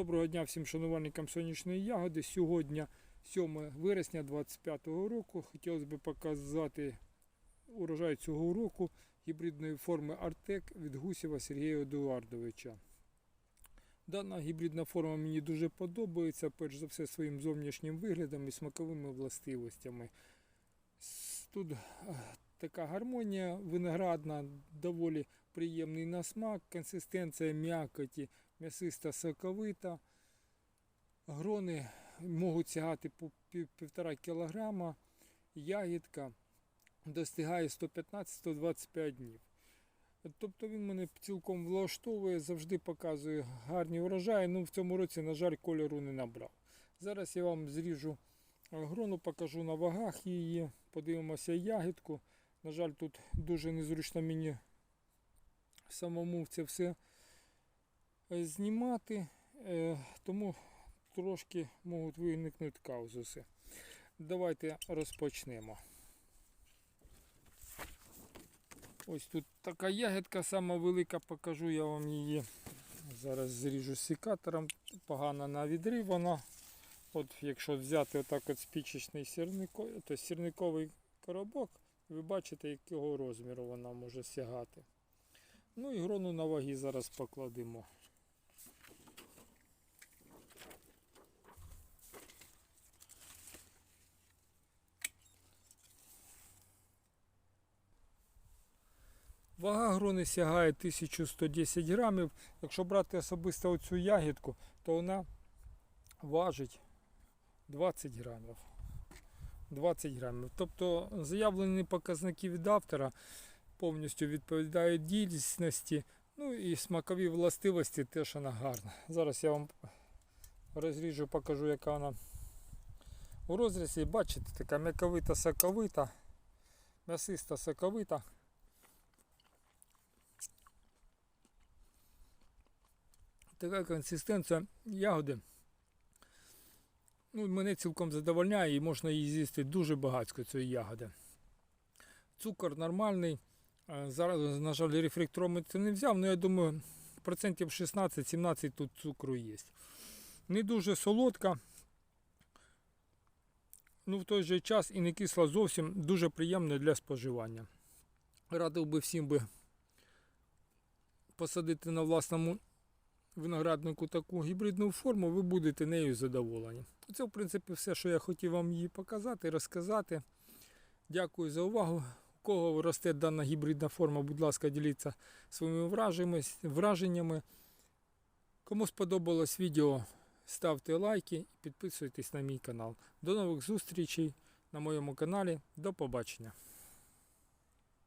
Доброго дня всім шанувальникам сонячної ягоди. Сьогодні 7 вересня 2025 року. Хотілося б показати урожай цього року гібридної форми Артек від Гусєва Сергія Едуардовича. Дана гібридна форма мені дуже подобається, перш за все своїм зовнішнім виглядом і смаковими властивостями. Тут е, така гармонія виноградна, доволі приємний на смак, консистенція м'якоті, м'ясиста соковита. Грони можуть сягати по пів- півтора кілограма. Ягідка достигає 115-125 днів. Тобто він мене цілком влаштовує, завжди показує гарні врожаї. Ну в цьому році, на жаль, кольору не набрав. Зараз я вам зріжу грону, покажу на вагах її, подивимося ягідку. На жаль, тут дуже незручно мені самому це все знімати, е, тому трошки можуть виникнути казуси. Давайте розпочнемо. Ось тут така ягідка сама велика, покажу я вам її. Зараз зріжу секатором. Погано на відрив вона. От якщо взяти отак от спічечний сірнико, то сірниковий коробок, ви бачите, якого розміру вона може сягати. Ну і грону на ваги зараз покладемо. Вага грони сягає 1110 грамів. Якщо брати особисто оцю ягідку, то вона важить 20 грамів. 20 грамів. Тобто заявлені показники від автора повністю відповідають дійсності. Ну і смакові властивості теж вона гарна. Зараз я вам розріжу, покажу, яка вона у розрізі. Бачите, така м'яковита соковита, м'ясиста соковита. Така консистенція ягоди. Ну, мене цілком задовольняє і можна її з'їсти дуже багатько цієї ягоди. Цукор нормальний. Зараз, на жаль, рефракторометр не взяв, але я думаю, процентів 16-17 тут цукру є. Не дуже солодка. Ну, в той же час і не кисла зовсім дуже приємна для споживання. Радив би всім би посадити на власному винограднику таку гібридну форму, ви будете нею задоволені. Це, в принципі, все, що я хотів вам її показати, розказати. Дякую за увагу. У кого росте дана гібридна форма, будь ласка, діліться своїми враженнями. Кому сподобалось відео, ставте лайки і підписуйтесь на мій канал. До нових зустрічей на моєму каналі. До побачення.